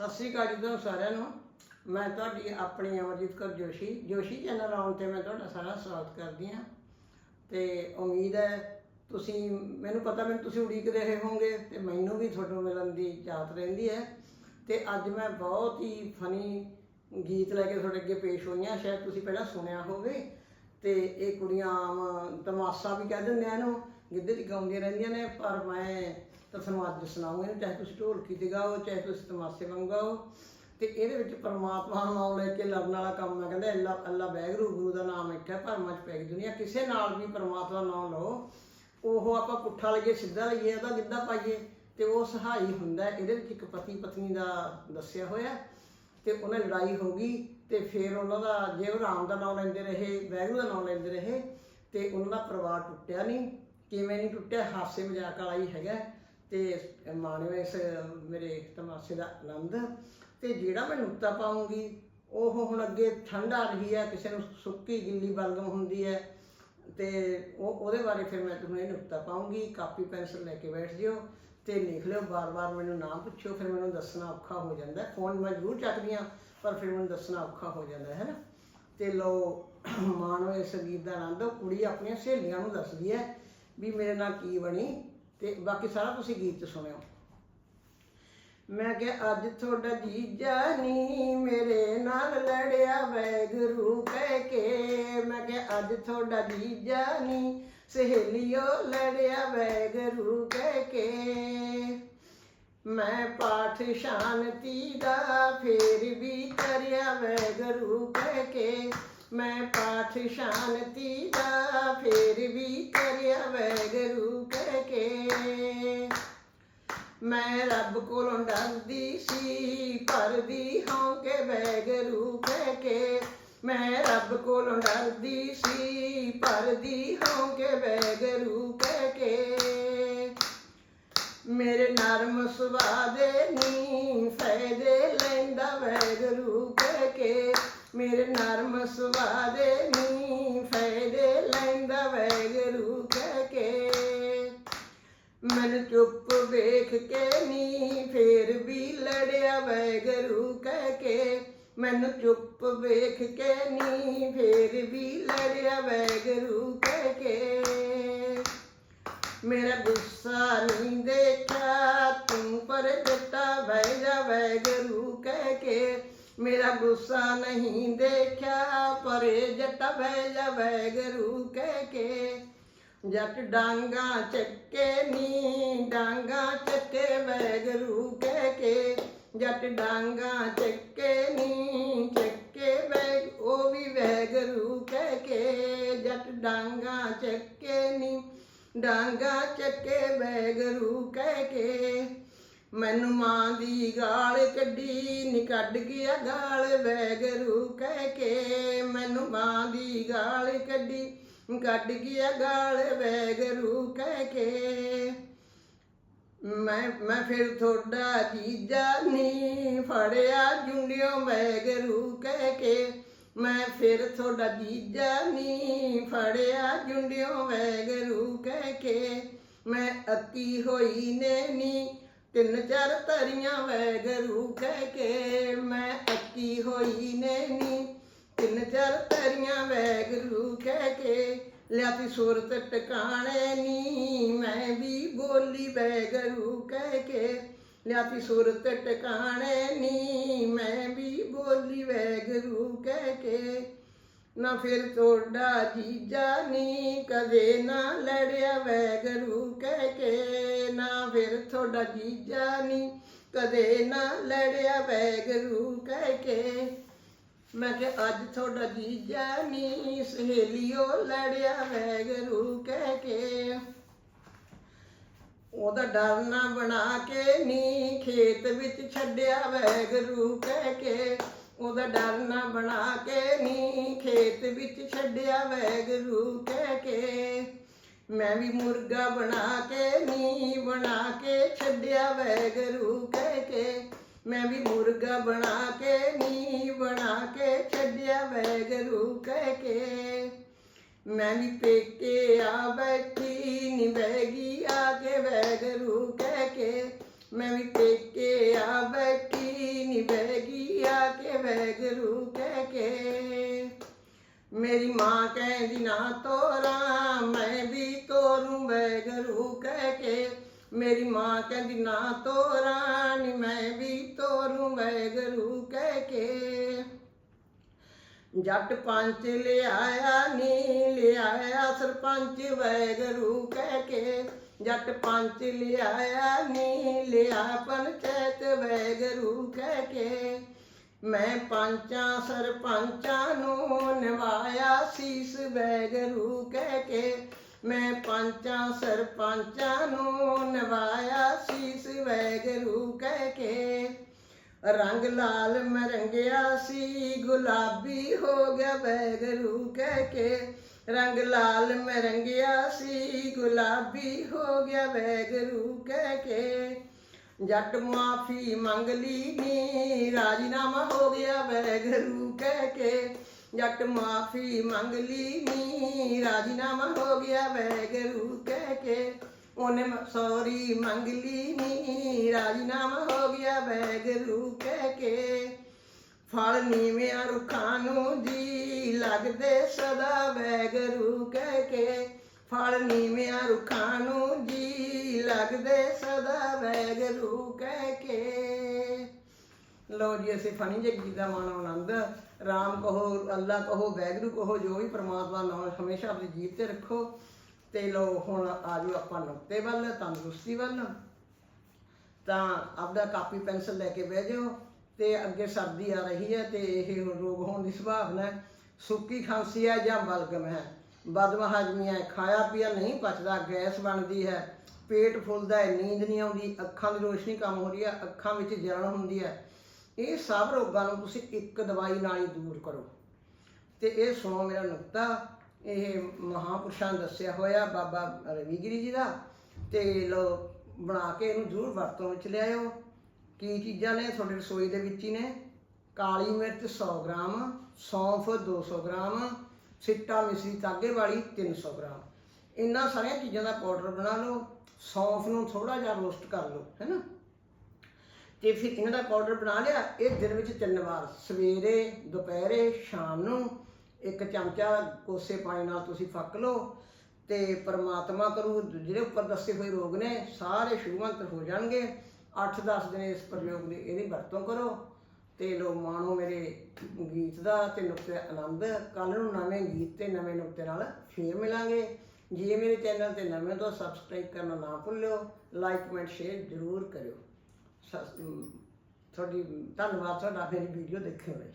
ਸਤਿ ਸ੍ਰੀ ਅਕਾਲ ਜੀ ਤੁਹਾਨੂੰ ਸਾਰਿਆਂ ਨੂੰ। ਮੈਂ ਤੁਹਾਡੀ ਆਪਣੀ ਅਮਰਜੀਤ ਕੌਰ ਜੋਸ਼ੀ। ਜੋਸ਼ੀ ਚੈਨਲ ਆਉਣ ਤੇ ਮੈਂ ਤੁਹਾਡਾ ਸਾਰਾ ਸਵਾਗਤ ਕਰਦੀ ਹਾਂ। ਤੇ ਉਮੀਦ ਹੈ ਤੁਸੀਂ, ਮੈਨੂੰ ਪਤਾ ਮੈਨੂੰ ਤੁਸੀਂ ਉਡੀਕ ਰਹੇ ਹੋਵੋਗੇ ਤੇ ਮੈਨੂੰ ਵੀ ਤੁਹਾਨੂੰ ਮਿਲਣ ਦੀ ਚਾਹਤ ਰਹਿੰਦੀ ਹੈ। ਤੇ ਅੱਜ ਮੈਂ ਬਹੁਤ ਹੀ ਫਨੀ ਗੀਤ ਲੈ ਕੇ ਤੁਹਾਡੇ ਅੱਗੇ ਪੇਸ਼ ਹੋਈਆਂ, ਸ਼ਾਇਦ ਤੁਸੀਂ ਪਹਿਲਾਂ ਸੁਣਿਆ ਹੋਵੇ। ਤੇ ਇਹ ਕੁੜੀਆਂ ਆਮ ਤਮਾਸ਼ਾ ਵੀ ਕਹਿ ਦਿੰਦੇ ਆ ਇਹਨੂੰ, ਗਿੱਧੇ 'ਚ ਗਾਉਂਦੀਆਂ ਰਹਿੰਦੀਆਂ ਨੇ, ਪਰ ਮੈਂ ਤਾਂ ਤੁਹਾਨੂੰ ਅੱਜ ਸੁਣਾਉਂਗਾ ਇਹਨੂੰ ਚਾਹੇ ਤੁਸੀਂ ਢੋਲਕੀ ਤੇ ਗਾਓ, ਚਾਹੇ ਤੁਸੀਂ ਤਮਾਸ਼ੇ ਵਾਂਗ ਗਾਓ। ਤੇ ਇਹਦੇ ਵਿੱਚ ਪਰਮਾਤਮਾ ਦਾ ਨਾਮ ਲੈ ਕੇ ਲੜਨ ਵਾਲਾ ਕੰਮ ਹੈ ਕਹਿੰਦੇ ਅੱਲਾ ਅੱਲਾ ਬੈਗਰੂ ਗੁਰੂ ਦਾ ਨਾਮ ਇੱਕ ਹੈ ਭਰਮਾਂ ਚ ਪੈ ਗਈ ਦੁਨੀਆ। ਕਿਸੇ ਨਾਲ ਵੀ ਪਰਮਾਤਮਾ ਦਾ ਨਾਮ ਲਓ, ਉਹ ਆਪਾਂ ਪੁੱਠਾ ਲਈਏ, ਸਿੱਧਾ ਲਈਏ, ਉਹਦਾ ਗਿੱਧਾ ਪਾਈਏ, ਤੇ ਉਹ ਸਹਾਈ ਹੁੰਦਾ ਇਹਦੇ ਵਿੱਚ ਇੱਕ ਪਤੀ ਪਤਨੀ ਦਾ ਦੱਸਿਆ ਹੋਇਆ, ਤੇ ਉਹਨਾਂ ਲੜਾਈ ਹੋ ਗਈ, ਤੇ ਫਿਰ ਉਹਨਾਂ ਦਾ, ਜੇ ਉਹ ਰਾਮ ਦਾ ਨਾਮ ਲੈਂਦੇ ਰਹੇ ਵੈਗਰੂ ਦਾ ਨਾਮ ਲੈਂਦੇ ਰਹੇ, ਤੇ ਉਹਨਾਂ ਦਾ ਪਰਿਵਾਰ ਟੁੱਟਿਆ ਨਹੀਂ। ਕਿਵੇਂ ਨਹੀਂ ਟੁੱਟਿਆ? ਹਾਸੇ ਮਜ਼ਾਕ ਵਾਲਾ ਹੀ ਹੈਗਾ। ਤੇ ਮਾਣਿਓ ਇਸ, ਮੇਰੇ ਤਮਾਸ਼ੇ ਦਾ ਆਨੰਦ ਤੇ ਜਿਹੜਾ ਮੈਂ ਨੁਕਤਾ ਪਾਉਂਗੀ, ਉਹ ਹੁਣ ਅੱਗੇ ਠੰਡ ਆ ਰਹੀ ਹੈ, ਕਿਸੇ ਨੂੰ ਸੁੱਕੀ ਗਿੱਲੀ ਬਲਗਮ ਹੁੰਦੀ ਹੈ, ਤੇ ਉਹ, ਉਹਦੇ ਬਾਰੇ ਫਿਰ ਮੈਂ ਤੁਹਾਨੂੰ ਇਹ ਨੁਕਤਾ ਪਾਉਂਗੀ, ਕਾਪੀ, ਪੈਨਸਲ ਲੈ ਕੇ ਬੈਠ ਜਿਓ ਤੇ ਲਿਖ ਲਿਓ ਬਾਰ-ਬਾਰ ਮੈਨੂੰ ਨਾ ਪੁੱਛਿਓ, ਫਿਰ ਮੈਨੂੰ ਦੱਸਣਾ ਔਖਾ ਹੋ ਜਾਂਦਾ ਫੋਨ ਮੈਂ ਜ਼ਰੂਰ ਚੱਕਦੀ ਹਾਂ, ਪਰ ਫਿਰ ਮੈਨੂੰ ਦੱਸਣਾ ਔਖਾ ਹੋ ਜਾਂਦਾ ਹੈ ਨਾ? ਤੇ ਲੋ ਮਾਣੋ ਇਸ ਗੀਤ ਦਾ ਆਨੰਦ ਕੁੜੀ ਆਪਣੀਆਂ ਸਹੇਲੀਆਂ ਨੂੰ ਦੱਸਦੀ ਹੈ ਵੀ ਮੇਰੇ ਨਾਲ ਕੀ ਬਣੀ? ਤੇ ਬਾਕੀ ਸਾਰਾ ਤੁਸੀਂ ਗੀਤ ਸੁਣਿਓ। ਮੈਂ ਕਿਹਾ, ਅੱਜ ਤੁਹਾਡਾ ਜੀਜਾ ਨੀ ਮੇਰੇ ਨਾਲ ਲੜਿਆ, ਵੈਗਰੂ ਕਹਿ ਕੇ। ਮੈਂ ਕਿਹਾ, ਅੱਜ ਤੁਹਾਡਾ ਜੀਜਾ ਨੀ ਸਹੇਲੀਓ ਲੜਿਆ, ਵੈਗਰੂ ਕਹਿ ਕੇ। ਮੈਂ ਪਾਠ ਸ਼ਾਂਤੀ ਦਾ ਫੇਰ ਵੀ ਕਰਿਆ, ਵੈਗਰੂ ਕਹਿ ਕੇ। ਮੈਂ ਪਾਠ ਸ਼ਾਂਤੀ ਦਾ ਫੇਰ ਵੀ ਕਰਿਆ ਵੈਗਰੂ ਕਹਿ ਕੇ ਮੈਂ ਰੱਬ ਕੋਲੋਂ ਡਰਦੀ ਸੀ, ਭਰਦੀ ਹਾਂ ਕੇ ਵੈਗਰੂ ਕਹਿ ਕੇ। ਮੈਂ ਰੱਬ ਕੋਲੋਂ ਡਰਦੀ ਸੀ, ਭਰਦੀ ਹਾਂ ਕੇ ਵੈਗਰੂ ਕਹਿ ਕੇ। ਮੇਰੇ ਨਰਮ ਸੁਭਾਅ ਦੇ ਨੀ ਫਾਇਦੇ ਲੈਂਦਾ ਵੈਗਰੂ ਕਹਿ ਕੇ। ਮੇਰੇ ਨਰਮ ਸੁਭਾਅ ਦੇ ਨੀ ਫਾਇਦੇ ਲੈਂਦਾ ਵੈਗਰੂ ਕਹਿ ਕੇ। ਮੈਨੂੰ ਚੁੱਪ ਵੇਖ ਕੇ ਨੀ, ਫੇਰ ਵੀ ਲੜਿਆ ਵੈਗਰੂ ਕਹਿ ਕੇ। ਮੈਨੂੰ ਚੁੱਪ ਵੇਖ ਕੇ ਨੀ, ਫੇਰ ਵੀ ਲੜਿਆ ਵੈਗਰੂ ਕਹਿ ਕੇ। ਮੇਰਾ ਗੁੱਸਾ ਨਹੀਂ ਦੇਖਿਆ, ਤੂੰ ਪਰ ਜੱਟਾ ਬਹਿ ਜਾ ਵੈਗਰੂ ਕਹਿ ਕੇ। ਮੇਰਾ ਗੁੱਸਾ ਨਹੀਂ ਦੇਖਿਆ, ਪਰੇ ਜੱਟਾ ਬਹਿ ਜਾ ਵੈਗਰੂ ਕਹਿ ਕੇ। ਜੱਟ ਡਾਂਗਾ ਚੱਕੇ ਨੀ, ਡਾਂਗਾ ਚੱਕੇ ਵੈਗਰੂ ਕਹਿ ਕੇ। ਜੱਟ ਡਾਂਗਾ ਚੱਕੇ ਨੀ, ਚੱਕੇ ਵੈਗ, ਉਹ ਵੀ ਵੈਗਰੂ ਕਹਿ ਕੇ। ਜੱਟ ਡਾਂਗਾ ਚੱਕੇ ਨੀ, ਡਾਂਗਾ ਚੱਕੇ ਵੈਗਰੂ ਕਹਿ ਕੇ। ਮੈਨੂੰ ਮਾਂ ਦੀ ਗਾਲ ਕੱਢੀ, ਨੀ ਕੱਢ ਗਿਆ ਗਾਲ ਵੈਗਰੂ ਕਹਿ ਕੇ। ਮੈਨੂੰ ਮਾਂ ਦੀ ਗਾਲ ਕੱਢੀ ਕੱਢ ਗਿਆ ਗਾਲ ਵੈਗਰੂ ਕਹਿ ਕੇ। ਮੈਂ ਮੈਂ ਫਿਰ ਤੁਹਾਡਾ ਜੀਜਾ ਨੀ ਫੜਿਆ, ਜੁੰਡਿਓ ਵੈਗਰੂ ਕਹਿ ਕੇ। ਮੈਂ ਫਿਰ ਤੁਹਾਡਾ ਜੀਜਾ ਨੀ ਫੜਿਆ, ਜੁੰਡਿਓ ਵੈਗਰੂ ਕਹਿ ਕੇ। ਮੈਂ ਅੱਕੀ ਹੋਈ ਨੇ ਨੀ ਤਿੰਨ ਚਾਰ ਧਰੀਆਂ ਵੈਗਰੂ ਕਹਿ ਕੇ। ਮੈਂ ਅੱਕੀ ਹੋਈ ਨੇ ਨੀ ਤਿੰਨ ਚਾਰ ਧਰੀਆਂ ਵੈਗਰੂ ਕਹਿ ਕੇ ਲਿਆਤੀ ਸੂਰਤ ਟਿਕਾਣੇ ਨੀ, ਮੈਂ ਵੀ ਬੋਲੀ ਵੈਗਰੂ ਕਹਿ ਕੇ। ਲਿਆਤੀ ਸੂਰਤ ਟਿਕਾਣੇ ਨੀ, ਮੈਂ ਵੀ ਬੋਲੀ ਵੈਗਰੂ ਕਹਿ ਕੇ। ਨਾ ਫਿਰ ਤੁਹਾਡਾ ਜੀਜਾ ਨੀ, ਕਦੇ ਨਾ ਲੜਿਆ ਵੈਗਰੂ ਕਹਿ ਕੇ। ਨਾ ਫਿਰ ਤੁਹਾਡਾ ਜੀਜਾ ਨੀ, ਕਦੇ ਨਾ ਲੜਿਆ ਵੈਗਰੂ ਕਹਿ ਕੇ। ਮੈਂ ਕਿਹਾ, ਅੱਜ ਤੁਹਾਡਾ ਜੀਜਾ ਨੀ, ਸਹੇਲੀਓ ਲੜਿਆ ਵੈਗਰੂ ਕਹਿ ਕੇ। ਉਹਦਾ ਡਰ ਨਾ ਬਣਾ ਕੇ ਨੀ, ਖੇਤ ਵਿੱਚ ਛੱਡਿਆ ਵੈਗਰੂ ਕਹਿ ਕੇ। ਉਹਦਾ ਡਰ ਨਾ ਬਣਾ ਕੇ ਨੀ, ਖੇਤ ਵਿੱਚ ਛੱਡਿਆ ਵੈਗਰੂ ਕਹਿ ਕੇ। ਮੈਂ ਵੀ ਮੁਰਗਾ ਬਣਾ ਕੇ ਨੀ, ਬਣਾ ਕੇ ਛੱਡਿਆ ਵੈਗਰੂ ਕਹਿ ਕੇ। ਮੈਂ ਵੀ ਮੁਰਗਾ ਬਣਾ ਕੇ ਨੀ ਵੈਗਰੂ ਕਹਿ ਕੇ। ਮੈਂ ਵੀ ਪੇਕੇ ਆ ਬੈਠੀ ਨੀ ਬੈਗੀ, ਆ ਕੇ ਵੈਗਰੂ ਕਹਿ ਕੇ। ਮੈਂ ਵੀ ਪੇਕੇ ਆ ਬੈਠੀ ਨੀ ਕੇ ਵੈਗਰੂ ਕਹਿ ਕੇ। ਮੇਰੀ ਮਾਂ ਕਹਿੰਦੀ, ਨਾ ਤੋਰਾਂ, ਮੈਂ ਵੀ ਤੋਰੂ ਵੈਗਰੂ ਕਹਿ ਕੇ। ਮੇਰੀ ਮਾਂ ਕਹਿੰਦੀ, ਨਾ ਤੋਰਾਂ, ਨੀ ਮੈਂ ਵੀ ਤੋਰੂ ਵੈਗਰੂ ਕਹਿ ਕੇ। ਜੱਟ ਪੰਚ ਲਿਆਇਆ ਨੀ ਲਿਆਇਆ, ਸਰਪੰਚ ਵੈਗਰੂ ਕਹਿ ਕੇ। ਜੱਟ ਪੰਚ ਲਿਆਇਆ ਨੀ ਲਿਆ, ਪੰਚਾਇਤ ਵੈਗਰੂ ਕਹਿ ਕੇ। ਮੈਂ ਪੰਚਾਂ ਸਰਪੰਚਾਂ ਨੂੰ ਨਿਵਾਇਆ, ਸੀਸ ਵੈਗਰੂ ਕਹਿ ਕੇ। ਮੈਂ ਪੰਚਾਂ ਸਰਪੰਚਾਂ ਨੂੰ ਨਿਵਾਇਆ, ਸੀਸ ਵੈਗਰੂ ਕਹਿ ਕੇ। ਰੰਗ ਲਾਲ ਮਰੰਗਿਆ ਸੀ, ਗੁਲਾਬੀ ਹੋ ਗਿਆ ਬੈਗਰੂ ਕਹਿ ਕੇ। ਰੰਗ ਲਾਲ ਮਰੰਗਿਆ ਸੀ, ਗੁਲਾਬੀ ਹੋ ਗਿਆ ਬੈਗਰੂ ਕਹਿ ਕੇ। ਜੱਟ ਮਾਫੀ ਮੰਗ ਲਈ ਨੀ, ਰਾਜਨਾਮਾ ਹੋ ਗਿਆ ਬੈਗਰੂ ਕਹਿ ਕੇ। ਜੱਟ ਮਾਫੀ ਮੰਗ ਲਈ ਨੀ, ਰਾਜਨਾਮਾ ਹੋ ਗਿਆ ਬੈਗਰੂ ਕਹਿ ਕੇ। ਉਹਨੇ ਸੌਰੀ ਮੰਗ ਲਈ ਨੀ, ਰਾਜੀਨਾਮਾ ਹੋ ਗਿਆ ਵੈਗਰੂ ਕਹਿ ਕੇ। ਫਲ ਨੀਵਿਆਂ ਰੁੱਖਾਂ ਨੂੰ ਜੀ ਲੱਗਦੇ ਸਦਾ ਵੈਗਰੂ ਕਹਿ ਕੇ। ਫਲ ਨੀਵਿਆਂ ਰੁੱਖਾਂ ਨੂੰ ਜੀ ਲੱਗਦੇ ਸਦਾ ਵੈਗਰੂ ਕਹਿ ਕੇ। ਲੋ ਜੀ, ਅਸੀਂ ਫਣੀ ਜੇ ਗੀਤ ਦਾ ਮਾਣੋ ਆਨੰਦ, ਰਾਮ ਕਹੋ, ਅੱਲਾ ਕਹੋ ਵੈਗਰੂ ਕਹੋ, ਜੋ ਵੀ ਪ੍ਰਮਾਤਮਾ ਨਾਮ ਹਮੇਸ਼ਾ ਆਪਣੇ ਜੀਵ ਤੇ ਰੱਖੋ। ਤੇ ਲੋ ਹੁਣ ਆ ਆਜੋ ਆਪਾਂ ਨੁਕਤੇ ਵੱਲ, ਤੰਦਰੁਸਤੀ ਵੱਲ। ਤਾਂ ਆਪਦਾ ਕਾਪੀ ਪੈਨਸਲ ਲੈ ਕੇ ਬਹਿ ਜਾਓ ਤੇ ਅੱਗੇ ਸਰਦੀ ਆ ਰਹੀ ਹੈ ਤੇ ਇਹ ਰੋਗ ਹੋਣ ਦੀ ਸੰਭਾਵਨਾ ਹੈ। ਸੁੱਕੀ ਖਾਂਸੀ ਹੈ ਜਾਂ ਬਲਗਮ ਹੈ। ਬਦਮ ਹਜਮੀ ਹੈ ਖਾਇਆ ਪੀਆ ਨਹੀਂ ਪਚਦਾ, ਗੈਸ ਬਣਦੀ ਹੈ। ਪੇਟ ਫੁੱਲਦਾ ਹੈ, ਨੀਂਦ ਨਹੀਂ ਆਉਂਦੀ, ਅੱਖਾਂ ਦੀ ਰੋਸ਼ਨੀ ਕਮ ਹੋ ਰਹੀ ਹੈ, ਅੱਖਾਂ ਵਿੱਚ ਜਲਨ ਹੁੰਦੀ ਹੈ। ਇਹ ਸਭ ਰੋਗਾਂ ਨੂੰ ਤੁਸੀਂ ਇੱਕ ਦਵਾਈ ਨਾਲ ਹੀ ਦੂਰ ਕਰੋ। ਤੇ ਇਹ ਸੁਣੋ ਮੇਰਾ ਨੁਕਤਾ ਇਹ ਮਹਾਪੁਰਸ਼ਾਂ ਦੱਸਿਆ ਹੋਇਆ ਬਾਬਾ ਰਵੀਗਿਰੀ ਜੀ ਦਾ, ਤੇ ਲੋ ਬਣਾ ਕੇ ਇਹਨੂੰ ਜ਼ਰੂਰ ਵਰਤੋਂ ਵਿੱਚ ਲਿਆਇਓ। ਕੀ ਚੀਜ਼ਾਂ ਨੇ? ਤੁਹਾਡੀ ਰਸੋਈ ਦੇ ਵਿੱਚ ਹੀ ਨੇ। ਕਾਲੀ ਮਿਰਚ 100 ਗ੍ਰਾਮ, ਸੌਂਫ 200 ਗ੍ਰਾਮ, ਸਿੱਟਾ ਮਿਸਰੀ ਤਾਗੇ ਵਾਲੀ 300 ਗ੍ਰਾਮ। ਇਹਨਾਂ ਸਾਰੀਆਂ ਚੀਜ਼ਾਂ ਦਾ ਪਾਊਡਰ ਬਣਾ ਲਓ, ਸੌਂਫ ਨੂੰ ਥੋੜਾ ਜਿਹਾ ਰੋਸਟ ਕਰ ਲਓ ਹੈਨਾ ਤੇ ਫਿਰ ਇਹਨਾਂ ਦਾ ਪਾਊਡਰ ਬਣਾ ਲਿਆ। ਇਹ ਦਿਨ ਵਿੱਚ ਤਿੰਨ ਵਾਰ, ਸਵੇਰੇ, ਦੁਪਹਿਰੇ, ਸ਼ਾਮ ਨੂੰ ਇੱਕ ਚਮਚਾ ਕੋਸੇ ਪਾਣੀ ਨਾਲ ਤੁਸੀਂ ਫੱਕ ਲਓ ਤੇ ਪਰਮਾਤਮਾ ਕਰੂ, ਜਿਹੜੇ ਉੱਪਰ ਦੱਸੇ ਹੋਏ ਰੋਗ ਨੇ, ਸਾਰੇ ਸ਼ੁਭਮੰਤਰ ਹੋ ਜਾਣਗੇ। 8-10 ਦਿਨ ਇਸ ਪ੍ਰਯੋਗ ਦੀ ਇਹਦੀ ਵਰਤੋਂ ਕਰੋ ਤੇ ਲੋ ਮਾਣੋ ਮੇਰੇ ਗੀਤ ਦਾ ਤੇ ਨੁਕਤੇ ਆਨੰਦ। ਕੱਲ ਨੂੰ ਨਵੇਂ ਗੀਤ ਤੇ ਨਵੇਂ ਨੁਕਤੇ ਨਾਲ ਫੇਰ ਮਿਲਾਂਗੇ। ਜੇ ਮੇਰੇ ਚੈਨਲ ਤੇ ਨਵੇਂ ਤੋਂ ਸਬਸਕ੍ਰਾਈਬ ਕਰਨਾ ਨਾ ਭੁੱਲਿਓ, ਲਾਈਕ, ਕਮੈਂਟ, ਸ਼ੇਅਰ ਜ਼ਰੂਰ ਕਰਿਓ। ਸਸ- ਤੁਹਾਡੀ, ਧੰਨਵਾਦ, ਤੁਹਾਡਾ ਮੇਰੀ ਵੀਡੀਓ ਦੇਖਣ ਲਈ।